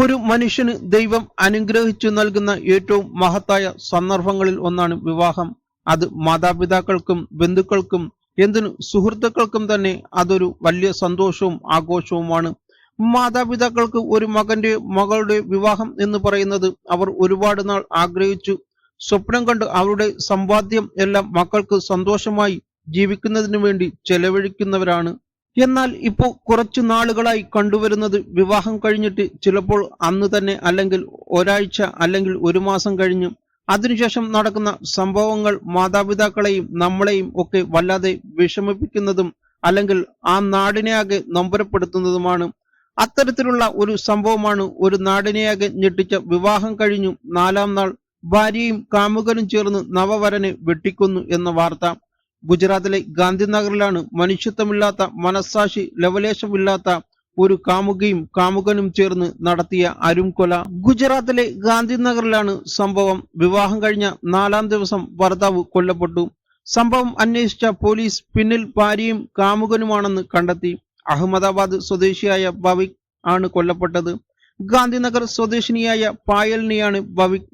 ഒരു മനുഷ്യന് ദൈവം അനുഗ്രഹിച്ചു നൽകുന്ന ഏറ്റവും മഹത്തായ സന്ദർഭങ്ങളിൽ ഒന്നാണ് വിവാഹം. അത് മാതാപിതാക്കൾക്കും ബന്ധുക്കൾക്കും എന്തിനു സുഹൃത്തുക്കൾക്കും തന്നെ അതൊരു വലിയ സന്തോഷവും ആഘോഷവുമാണ്. മാതാപിതാക്കൾക്ക് ഒരു മകന്റെ മകളുടെ വിവാഹം എന്ന് പറയുന്നത് അവർ ഒരുപാട് നാൾ ആഗ്രഹിച്ചു. സ്വപ്നം കണ്ട് അവരുടെ സമ്പാദ്യം എല്ലാം മക്കൾക്ക് സന്തോഷമായി ജീവിക്കുന്നതിനു വേണ്ടി ചെലവഴിക്കുന്നവരാണ്. എന്നാൽ ഇപ്പോൾ കുറച്ചു നാളുകളായി കണ്ടുവരുന്നത് വിവാഹം കഴിഞ്ഞിട്ട് ചിലപ്പോൾ അന്ന് തന്നെ അല്ലെങ്കിൽ ഒരാഴ്ച അല്ലെങ്കിൽ ഒരു മാസം കഴിഞ്ഞ് അതിനുശേഷം നടക്കുന്ന സംഭവങ്ങൾ മാതാപിതാക്കളെയും നമ്മളെയും ഒക്കെ വല്ലാതെ വിഷമിപ്പിക്കുന്നതും അല്ലെങ്കിൽ ആ നാടിനെയാകെ നൊമ്പരപ്പെടുത്തുന്നതുമാണ്. അത്തരത്തിലുള്ള ഒരു സംഭവമാണ് ഒരു നാടിനെയാകെ ഞെട്ടിച്ച വിവാഹം കഴിഞ്ഞു നാലാം നാൾ ഭാര്യയും കാമുകനും ചേർന്ന് നവവരനെ വെട്ടിക്കുന്നു എന്ന വാർത്ത. ഗുജറാത്തിലെ ഗാന്ധിനഗറിലാണ് മനുഷ്യത്വമില്ലാത്ത മനസ്സാക്ഷി ലവലേശമില്ലാത്ത ഒരു കാമുകയും കാമുകനും ചേർന്ന് നടത്തിയ അരുംകൊല. ഗുജറാത്തിലെ ഗാന്ധിനഗറിലാണ് സംഭവം. വിവാഹം കഴിഞ്ഞ നാലാം ദിവസം ഭർത്താവ് കൊല്ലപ്പെട്ടു. സംഭവം അന്വേഷിച്ച പോലീസ് പിന്നിൽ ഭാര്യയും കാമുകനുമാണെന്ന് കണ്ടെത്തി. അഹമ്മദാബാദ് സ്വദേശിയായ ഭവിക് ആണ് കൊല്ലപ്പെട്ടത്. ഗാന്ധിനഗർ സ്വദേശിനിയായ പായലിനെയാണ്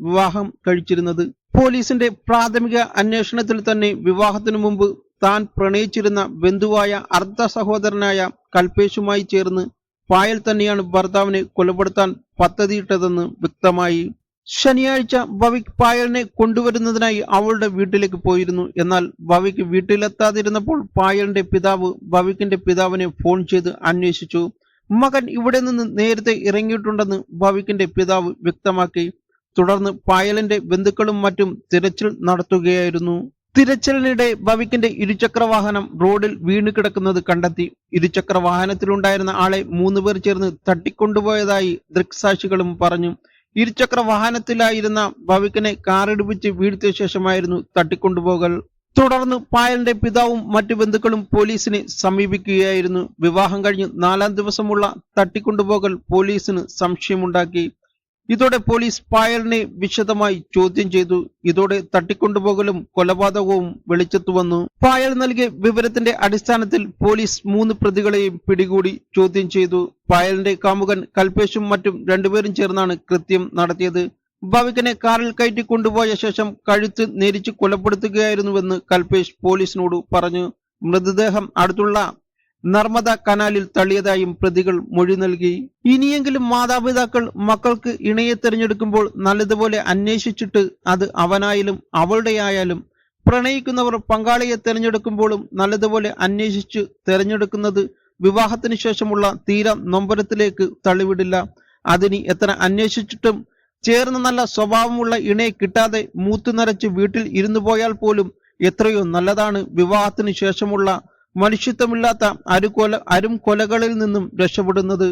വിവാഹം കഴിച്ചിരുന്നത്. പോലീസിന്റെ പ്രാഥമിക അന്വേഷണത്തിൽ തന്നെ വിവാഹത്തിനു മുമ്പ് താൻ പ്രണയിച്ചിരുന്ന ബന്ധുവായ അർദ്ധ സഹോദരനായ കൽപേഷുമായി ചേർന്ന് പായൽ തന്നെയാണ് ഭർത്താവിനെ കൊലപ്പെടുത്താൻ പദ്ധതിയിട്ടതെന്ന് വ്യക്തമായി. ശനിയാഴ്ച ഭവിക് പായലിനെ കൊണ്ടുവരുന്നതിനായി അവളുടെ വീട്ടിലേക്ക് പോയിരുന്നു. എന്നാൽ ഭവിക് വീട്ടിലെത്താതിരുന്നപ്പോൾ പായലിന്റെ പിതാവ് ഭവിക്കിന്റെ പിതാവിനെ ഫോൺ ചെയ്ത് അന്വേഷിച്ചു. മകൻ ഇവിടെ നിന്ന് നേരത്തെ ഇറങ്ങിയിട്ടുണ്ടെന്ന് ഭവിക്കിന്റെ പിതാവ് വ്യക്തമാക്കി. തുടർന്ന് പായലിന്റെ ബന്ധുക്കളും മറ്റും തിരച്ചിൽ നടത്തുകയായിരുന്നു. തിരച്ചിലിനിടെ ഭവിക്കിന്റെ ഇരുചക്ര വാഹനം റോഡിൽ വീണു കിടക്കുന്നത് കണ്ടെത്തി. ഇരുചക്ര വാഹനത്തിലുണ്ടായിരുന്ന ആളെ മൂന്നുപേർ ചേർന്ന് തട്ടിക്കൊണ്ടുപോയതായി ദൃക്സാക്ഷികളും പറഞ്ഞു. ഇരുചക്ര വാഹനത്തിലായിരുന്ന ഭവിക്കിനെ കാറിടിപ്പിച്ച് വീഴ്ത്തിയ ശേഷമായിരുന്നു തട്ടിക്കൊണ്ടുപോകൽ. തുടർന്ന് പായലിന്റെ പിതാവും മറ്റു ബന്ധുക്കളും പോലീസിനെ സമീപിക്കുകയായിരുന്നു. വിവാഹം കഴിഞ്ഞ് നാലാം ദിവസമുള്ള തട്ടിക്കൊണ്ടുപോകൽ പോലീസിന് സംശയമുണ്ടാക്കി. ഇതോടെ പോലീസ് പായലിനെ വിശദമായി ചോദ്യം ചെയ്തു. ഇതോടെ തട്ടിക്കൊണ്ടുപോകലും കൊലപാതകവും വെളിച്ചത്തു വന്നു. പായൽ നൽകിയ വിവരത്തിന്റെ അടിസ്ഥാനത്തിൽ പോലീസ് മൂന്ന് പ്രതികളെയും പിടികൂടി ചോദ്യം ചെയ്തു. പായലിന്റെ കാമുകൻ കൽപേഷും മറ്റും രണ്ടുപേരും ചേർന്നാണ് കൃത്യം നടത്തിയത്. ഭവികനെ കാറിൽ കയറ്റി കൊണ്ടുപോയ ശേഷം കഴുത്ത് നേരിച്ച് കൊലപ്പെടുത്തുകയായിരുന്നുവെന്ന് കൽപേഷ് പോലീസിനോട് പറഞ്ഞു. മൃതദേഹം അടുത്തുള്ള നർമ്മദ കനാലിൽ തള്ളിയതായും പ്രതികൾ മൊഴി നൽകി. ഇനിയെങ്കിലും മാതാപിതാക്കൾ മക്കൾക്ക് ഇണയെ തിരഞ്ഞെടുക്കുമ്പോൾ നല്ലതുപോലെ അന്വേഷിച്ചിട്ട് അത് അവനായാലും അവളുടെ ആയാലും പ്രണയിക്കുന്നവർ പങ്കാളിയെ തിരഞ്ഞെടുക്കുമ്പോഴും നല്ലതുപോലെ അന്വേഷിച്ച് തിരഞ്ഞെടുക്കുന്നത് വിവാഹത്തിന് ശേഷമുള്ള തീരം നൊമ്പരത്തിലേക്ക് തള്ളിവിടില്ല. അതിനി എത്ര അന്വേഷിച്ചിട്ടും ചേർന്ന് നല്ല സ്വഭാവമുള്ള ഇണയെ കിട്ടാതെ മൂത്തു നരച്ച് വീട്ടിൽ ഇരുന്നു പോയാൽ പോലും എത്രയോ നല്ലതാണ്. വിവാഹത്തിന് ശേഷമുള്ള മനുഷ്യത്വമില്ലാത്ത അരുകൊല അരും കൊലകളിൽ നിന്നും രക്ഷപ്പെടുന്നത്